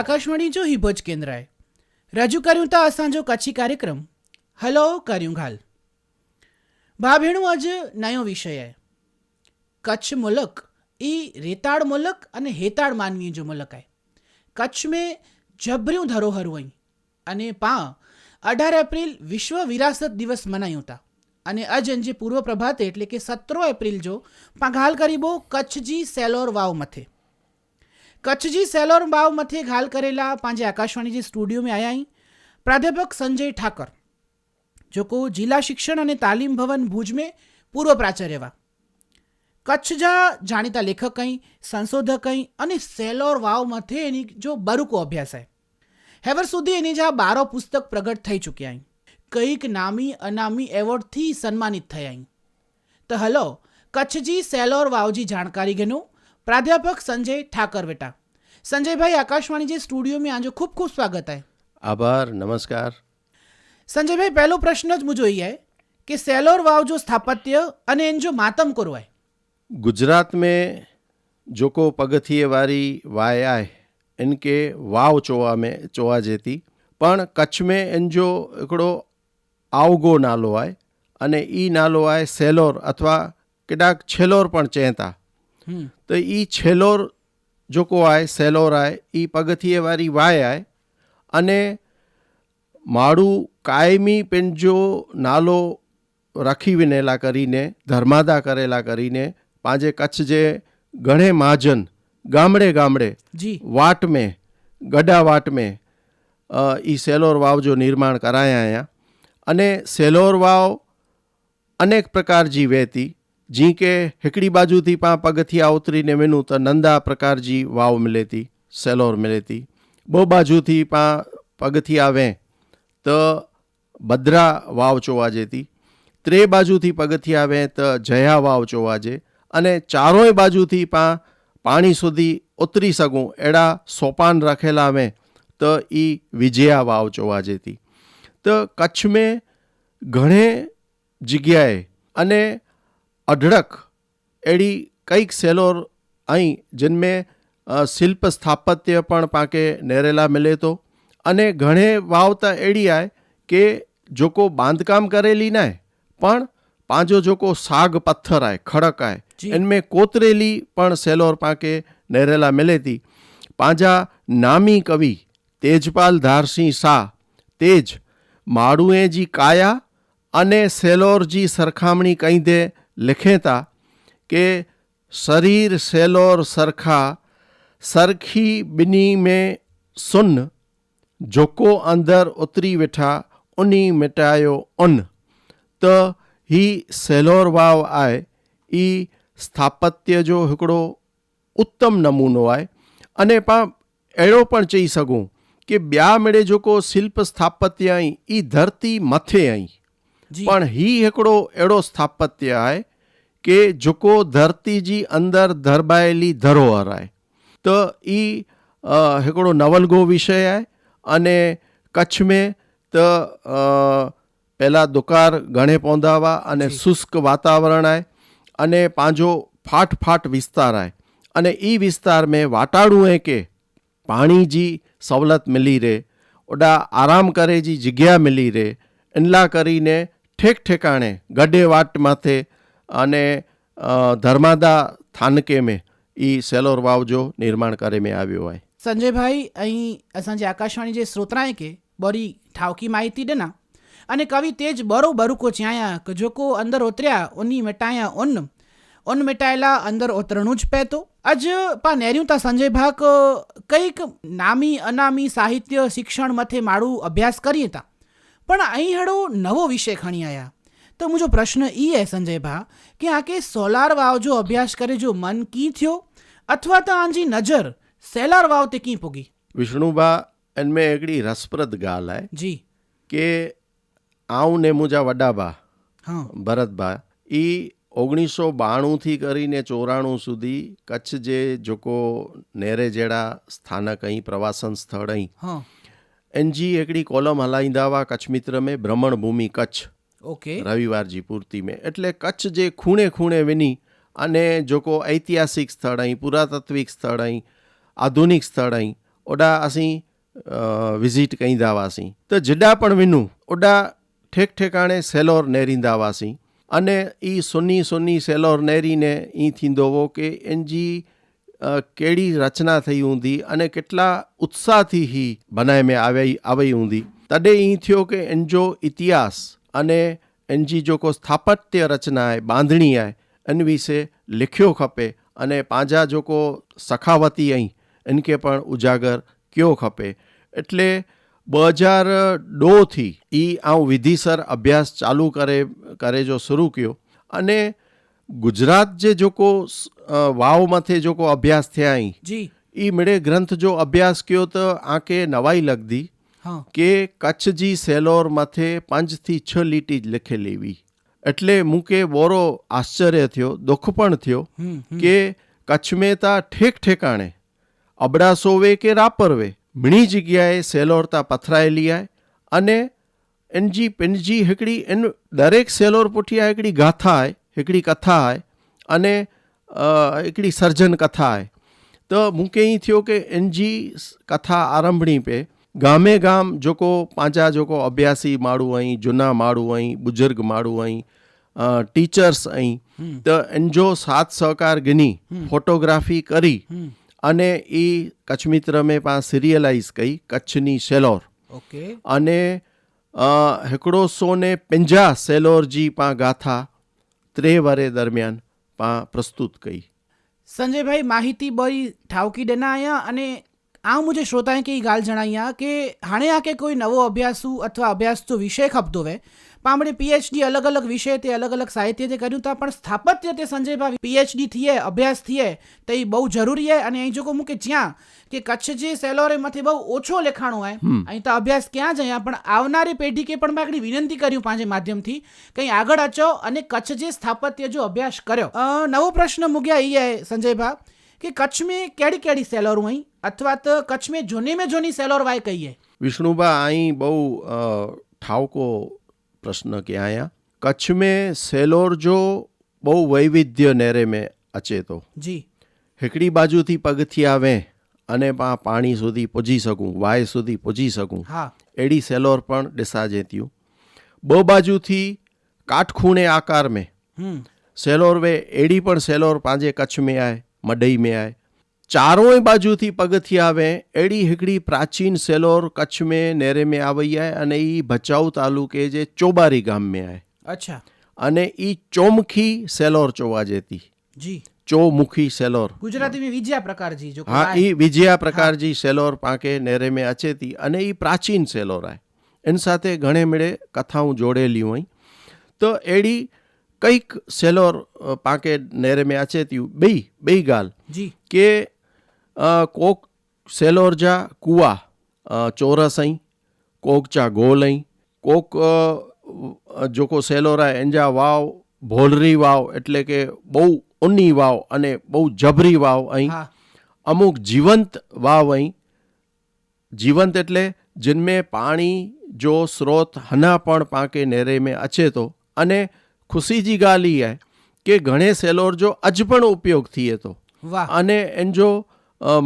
આકાશવાણી જો હિભોજ કેન્દ્રએ. રજૂ કર્યું તો અસાંજો કચ્છી કાર્યક્રમ. હલો, કર્યું ઘાલ. ભાભેણું આજ નયો વિષય હે. કચ્છ મુલક એ રેતાળ મુલક અને હેતાળ માનવીય જો મુલક હે. કચ્છ મેં જબર્યું ધરોહર હોય અને પા અઢાર એપ્રિલ વિશ્વ વિરાસત દિવસ મનાયું હતા અને અજ અંજે પૂર્વ પ્રભાતે એટલે કે સતરો એપ્રિલ જો પઘાલ કરીબો કચ્છજી સેલોર વાવ મથે. कच्छ સેલોર बाव મથે ઘાલ કરેલા पंहिंजे આકાશવાણી जी स्टूडियो में आया आहिनि प्राध्यापक संजय ठाकर जेको जिला शिक्षण अने तालीम भवन भुज में पूर्व प्राचार्य हुआ કચ્છ જા જાણીતા લેખક કંઈ, સંશોધક કંઈ અને સેલોર વાવ મથે એની જો બરુકો અભ્યાસ હે. હેવર સુધી એની જા બારો પુસ્તક પ્રગટ થઈ ચૂક્યા અહીં કંઈક નામી અનામી એવોર્ડથી સન્માનિત થયા અહીં તો હલો, કચ્છજી સેલોર વાવજી જાણકારી ગેનું. प्राध्यापक संजय ठाकर बेटा संजय भाई आकाशवाणी जी स्टूडियो में आज खूब खूब स्वागत है આભાર નમસ્કાર સંજય ભાઈ પહેલો પ્રશ્ન જ હું જોઈએ કે સેલોર વાવ જો સ્થાપત્ય અને એન જો માતમ કરવાય गुजरात में जोको पगथिये वारी वाय आहे इनखे वाव चोआ में चोआजे थी पण कच्छ में इन जो हिकिड़ो आवगो नालो आहे अने ई नालो आहे सेलोर अथवा केॾाक छेलोर पण चए था તો એ છેલ્લો જોકો આય સહેલો રાય એ પગથિયેવાળી વાય આય. અને માળું કાયમી પેન્જો નાલો રાખી વિનેલા કરીને ધર્માદા કરેલા કરીને પાંજે કચ્છ જે ઘણે મહાજન ગામડે ગામડે વાટ મેં ગડા વાટ મેં એ સેલોર વાવ જો નિર્માણ કરાયા અહીંયા અને સેલોર વાવ અનેક પ્રકાર જીવે હતી जी वे थी जीअं की हिकिड़ी बाजू थी पाण पगथिया उतरीने वञूं त नंदा प्रकार जी वाव मिले थी सेलोर मिले थी ॿ बाजू थी पाण पगथिया वें त भद्रा वाव चोवाजे थी ત્રે બાજુથી પગથિયા આવે તો જયા વાવ જોવાજે અને ચારોય બાજુથી પા પાણી સુધી ઉતરી સગું એડા સોપાન રાખેલા આવે તો એ વિજયા વાવ જોવાજે थी તો કચ્છ में ઘણે જગ્યાએ અને અઢળક એડી કંઈક સેલોર અહીં જિનમેં શિલ્પ સ્થાપત્ય પણ પાકે નેરેલા મિલે તો. અને ઘણે વાવતા એડી આય કે જોકો બાંધકામ કરેલી નાય પણ પાંજો જોકો સાગ પથ્થર આય ખડક આય એનમે કોતરેલી પણ સેલોર પાકે નેરેલા મિલેતી પાંજા નામી કવિ તેજપાલ ધારસિંહ શાહ તેજ માળુએજી કાયા અને સેલોરજી સરખામણી કહી દે लिखे था કે શરીર સેલોર સરખા સરખી બિની में સુન જોકો અંદર ઉતરી વેઠા ઉની મિટાયો ઉન त ही सेलोर वाव आहे ई स्थापत्य जो हिकिड़ो उत्तम नमूनो आहे अने पाण अहिड़ो पण चई सघूं की ॿिया मिड़े जेको शिल्प स्थापत्य आई ई धरती मथे आई जी પણ ही हिकिड़ो अहिड़ो स्थापत्य आहे કે જોકો ધરતીજી અંદર ધરબાયેલી ધરોહર આય. તો એ हिकिड़ो नवलगो विषय आहे अने कच्छ में त પહેલાં દુકાર ઘણે પહોંદા हुआ અને શુષ્ક વાતાવરણ आहे અને પાંજો ફાટ ફાટ વિસ્તાર आहे અને એ વિસ્તાર में વાટાડું હે કે પાણી જી સવલત મિલી રહે ઓડા આરામ કરે જી જગ્યા મિલી રહે ઇનલા કરીને ઠેક ઠેકાણે ગડે વાટ માથે અને ધર્માદા થાનકે મેં એ સેલોર વાવજો નિર્માણ કરે મેં આવ્યો હોય. સંજયભાઈ, અહીં અસાंजे આકાશવાણી જે શ્રોતરાએ કે, બરી ઠાવકી માહિતી દેના. અને કવિ તેજ બરો બરુકો જ્યાયા કે જોકો અંદર ઉતર્યા ઉની મિટાયા ઉન ઉન મિટાયેલા અંદર ઉતરણું જ પહેતો અજ પા નેર્યું તા સંજય ભાક કંઈક નામી અનામી સાહિત્ય શિક્ષણ મથે માળું અભ્યાસ કરીએ તા. પણ અહીં હળો નવો વિષય ખણી આયા. તો મુંहिंजो प्रश्न ई आहे संजय भा की आके सोलार वाव जो अभ्यास करे जो मन की थियो अथवा त आंजी नज़र सेलार वाव ते की पुगी विष्णु भा इन में हिकिड़ी रसप्रद ॻाल्हि आहे जी के आऊं ने मुंहिंजा वॾा भा હા ભરત ભા ई ઓગણીસો ॿाણુંથી કરીને ચોરાણું સુધી કચ્છ જે जेको नेरे जहिड़ा સ્થાનક અહીં પ્રવાસન સ્થળ અહીં હા એનજી हिकिड़ी कॉलम हलाईंदा हुआ कच्छ मित्र में भ्रमण भूमि कच्छ ઓકે. રવિવારજી પૂરતી મેં. એટલે કચ્છ જે ખૂણે ખૂણે વિની અને જોકો ઐતિહાસિક સ્થળ અહીં, પુરાતત્વિક સ્થળ અહીં, આધુનિક સ્થળ અહીં, ઓડા અસી વિઝિટ કઈંદા વાસી તો જડા પણ વિનું, ઓડા ઠેક ઠેકાણે સેલોર નેરીંદા વાસી અને એ સુની સુની સેલોર નેરીને એ થીંદો હો કે એનજી કેડી રચના થઈ हूंदी અને કેટલા ઉત્સાહથી હી બનાય મેં આવી આવી हूंदी તડે એ થયો કે એનજો ઇતિહાસ અને એનજી જો કો સ્થાપત્ય રચના આય બાંધણી આય એન વિશે લખ્યો ખપે અને પાંજા જો કો સખાવતી અહીં એનકે પણ ઉજાગર કયો ખપે એટલે ॿ हज़ार ॾोंहं ई ऐं विधिसर अभ्यास चालू करे करे जो शुरू कयो अने गुजरात जे जेको वाव मथे जेको अभ्यास थिया आई जी ई मिड़े ग्रंथ जो अभ्यास कयो त आंखे नवाई लॻंदी કે કચ્છજી સેલોર માથે પાંચથી છ લીટી જ લખે લેવી એટલે મૂકે બોરો આશ્ચર્ય થયો દુઃખ પણ થયો કે કચ્છ મેં તા ઠેક ઠેકાણે અબડાસોવે કે રાપરવે ઘણી જગ્યાએ સેલોરતા પથરાયેલી આય અને એનજી પેનજી હિકડી એનું દરેક સેલોર પોઠિયા હિકડી ગાથા આય હિકડી કથા આય અને હિકડી સર્જન કથા આય. તો મૂકે અહીં થયો કે એનજી કથા આરંભણી પે ગામે ગામ જોકો પાંચા જોકો અભ્યાસી માળું અહીં જૂના માળું અહીં બુજુર્ગ માળું અહીં ટીચર્સ અહીં. તો જો સાથ સહકાર ગની ફોટોગ્રાફી કરી અને એ કચ્છ મિત્ર મેં પા સિરિયલાઇઝ કઈ કચ્છની સેલોર. ઓકે. અને હિકડો સો ને પંજા સેલોરજી પા ગાથા ત્રે વરે દરમિયાન પા પ્રસ્તુત કઈ. સંજયભાઈ માહિતી બરી ઠાવકી ડેના આયા અને આમ મુજೆ શ્ರೋತಾએ કે ಈ ಗಾಲ್ ಜಣಾಯ್ಯಾ કે હાણે આકે કોઈ નવો અભ્યાસુ અથવા અભ્યાસતો વિષય ખપતો હોય પણ આપણે પીએચડી અલગ અલગ વિષય તે અલગ અલગ સાહિત્ય તે કર્યું તો પણ સ્થાપત્ય તે સંજયભાઈ પીએચડી થઈએ અભ્યાસ થઈએ તો એ બહુ જરૂરી છે અને અહીં જો કહું કે જ્યાં કે કચ્છ જે સેલોરેમાંથી બહુ ઓછો લેખાણો હોય અહીં તો અભ્યાસ ક્યાં જાય? પણ આવનારી પેઢી કે પણ મેં વિનંતી કર્યું પાંચે માધ્યમથી. કંઈ આગળ અચો અને કચ્છ જે સ્થાપત્ય જો અભ્યાસ કર્યો. નવો પ્રશ્ન મૂક્યા એ સંજયભા કે કચ્છ મેં કેડી કેડી સેલોરું અહીં? અથવા તો કચ્છ મેં જોને મેં જોની સેલોરવાય કહીએ. વિષ્ણુબા અહીં બહુ ઠાવકો પ્રશ્ન કે અહીંયા કચ્છ મેં સેલોર જો બહુ વૈવિધ્ય નેરે મેં અચે તો જી. હિકડી બાજુથી પગથિયા આવે અને પાણી સુધી પહોંચી શકું વાય સુધી પહોંચી શકું. હા. એડી સેલોર પણ ડિસા જેત્યું. બ બાજુથી કાટખૂણે આકાર મેં સેલોર વે એડી પણ સેલોર પાંજે કચ્છ મેં આય મડઈ મેં આય. ચારોય બાજુથી પગથી આવે એડી હિકડી પ્રાચીન સેલોર કચ્છ મેં નેરે મેં આવી જાય અને એ ભચાઉ તાલુકે જે ચોબારી ગામ મેં આવે અચ્છા. અને એ ચોમખી સેલોર ચોવા જતી. જી. ચોમુખી સેલોર. ગુજરાતીમાં વિજયા પ્રકારજી જો હા એ વિજયા પ્રકારજી સેલોર પાંકે નેરે મેં અચેતી અને એ પ્રાચીન સેલોર આય. એની સાથે ઘણે મેળે કથાઓ જોડેલી હોય. તો એડી કંઈક સેલોર પાંકે નેરે અચે અચેતી બે બે ગાલ કે કોક સેલોરજા કુવા ચોરસઈ કોકચા ગોલઈ કોક જોકો સેલોરા એંજા વાવ ભોલરી વાવ એટલે કે બહુ ઉની વાવ અને બહુ જબરી વાવ અહીં. અમુક જીવંત વાવ અહીં. જીવંત એટલે જિનમે પાણી જો સ્રોત હના પણ પાંકે નેરે મેં અચે તો. અને ખુશી જી ગાલી હે કે ઘણે સેલોર જો અજ પણ ઉપયોગ થઈએ તો. અને એન જો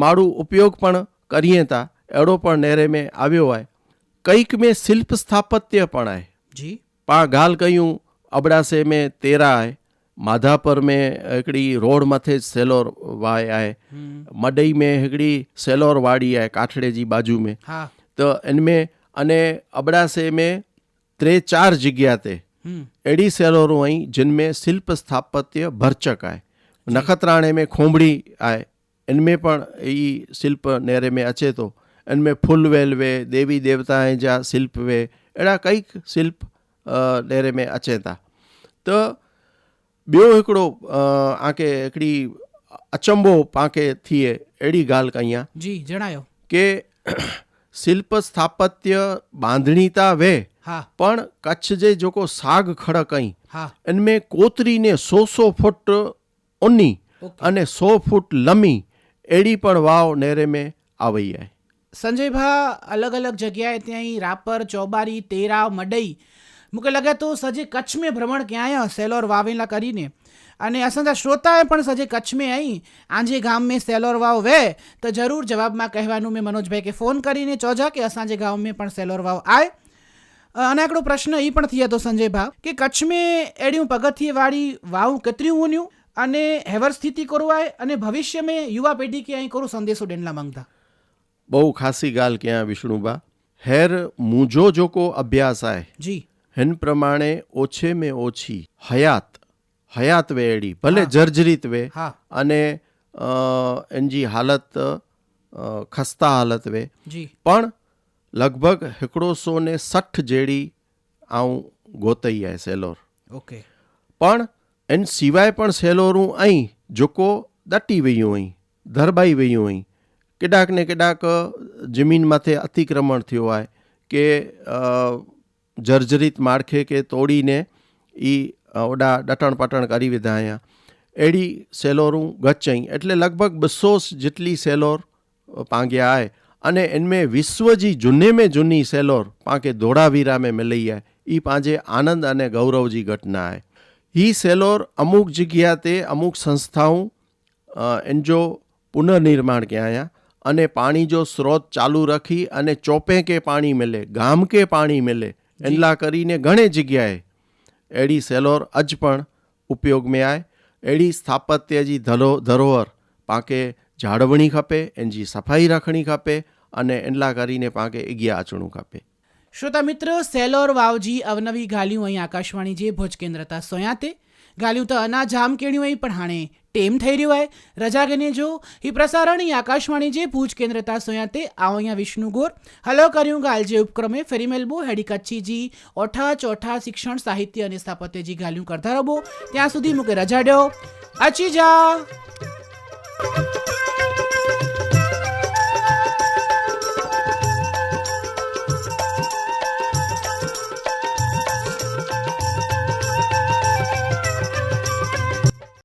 મારું ઉપયોગ પણ કરીએ તા. એડો પણ નેરે મેં આવ્યો હોય કંઈક મેં શિલ્પ સ્થાપત્ય પણ આય જી. પા ગાલ કહ્યું અબડાસે મેં તેરા આય. માધા પર મેં હિકડી રોડ મથે સેલોર વાય આય. મડઈ મેં હિકડી સેલોર વાડી આય કાઠડેજી બાજુ મેં. તો એનમેં અને અબડાસે મેं त्रे चार जगह ते अहिड़ी सैलोरूं आई जिनमें शिल्प स्थापत्य भरचक आहे नखत्राणे में खोमड़ी आहे इन में पण ई शिल्प नेरे में अचे थो इन में फुल वेल वे देवी देवताएं जा शिल्प वे अहिड़ा कईक शिल्प अ, नेरे में अचनि था त ॿियो हिकिड़ो अ, आके हिकिड़ी अचंबो पांखे थिए अहिड़ी ॻाल्हि कई आहे જી જણાયો કે શિલ્પ સ્થાપત્ય બાંધણી તા વે હા પણ કચ્છ જે જેકો સાગ ખડક અહીં હા इनमें કોતરીને સો સો ફૂટ ઊની ઓકે અને સો ફૂટ લંબી એડી પણ વાવ નેરે મેં આવૈયા સંજયભા અલગ અલગ જગ્યાએ ત્યાં રાપર, ચોબારી તેરા મડઈ. મૂકે લગે તો સજે કચ્છ મેં ભ્રમણ ક્યાંય સેલોર વાવેલા કરીને. અને અસંતા શ્રોતાએ પણ સજે કચ્છ મેં અહીં આંજે ગામ મેં સેલોર વાવ વે. તો જરૂર જવાબમાં કહેવાનું મેં મનોજભાઈ કે ફોન કરીને ચોજા કે અસાંજે ગામ મેં પણ સેલોર વાવ આય. અને આપણો પ્રશ્ન એ પણ થયો હતો સંજયભા કે કચ્છ મેં એડિયું પગથિયે વાળી વાવ કતરી ઉન્યું? અને હેવર સ્થિતિ કરવાય અને ભવિષ્ય મેં યુવા પેઢી કે અહીં કરું સંદેશો ડેનલા માંગતા. બહુ ખાસી ગાલ ક્યાં વિષ્ણુબા હેર મુજો જોકો અભ્યાસ આય. જી. હેન પ્રમાણે ઓછે મેં ઓછી. હયાત. હયાત વે એડી. ભલે જર્જરિત વે. અને એનજી હાલત ખસ્તા હાલત વે. પણ લગભગ હિકડો સો ને સઠ જેડી આઉં ગોતઈ આય સેલોર. ઓકે. પણ એન સિવાય પણ સહેલોરું અહીં જોકો દાટી વયું અહીં, ધરબાઈ વયું અહીં. કેડાક ને કેડાક જમીન માથે અતિક્રમણ થયું હોય કે જર્જરિત માળખે કે તોડીને એ ઓડા ડટણ પટણ કરી દીધા અહીંયા. એડી સેલોરું ગચઈ એટલે લગભગ બસો જેટલી સેલોર પાંગ્યા આય. અને એનમે વિશ્વજી જૂને મેં જૂની સેલોર પાંકે ધોળાવીરા મેં લઈ આય. એ પાંજે આનંદ અને ગૌરવજી ઘટના આય. હી સેલોર અમુક જગ્યા તે અમુક સંસ્થાઓ એનજો પુનઃનિર્માણ કે આયા અને પાણી જો સ્રોત ચાલુ રાખી અને ચોપે કે પાણી મળે ગામ કે પાણી મળે એટલા કરીને ઘણે જગ્યાએ એડી સેલોર અજ પણ ઉપયોગ મેં આય. એડી સ્થાપત્યજી ધરો ધરોહર પાકે જાળવણી ખપે એનજી સફાઈ રાખણી ખપે અને એટલા કરીને પાકે એગ્યા આચણું ખપે. શ્રોતા મિત્રો સેલોર વાવજી અવનવી ગાલ્યું અહીં આકાશવાણી જે ભોજ કેન્દ્રતા સોયાતે. ગાલ્યું તો અનાજ આમ કેણ્યું અહીં પણ હાણે ટેમ થઈ રહ્યું હોય. રજા ગને જો હી પ્રસારણ આકાશવાણી જે ભુજ કેન્દ્રતા સોયાતે. આવો અહીંયા વિષ્ણુ ગોર. હલો કર્યું ગાલ જે ઉપક્રમે ફેરી મેલબો. હેડી કચ્છીજી ઓઠા ચોઠા શિક્ષણ સાહિત્ય અને સ્થાપત્યજી ગાલ્યું કરતા રબો ત્યાં સુધી મૂકે રજા ડ્યો અચી જા.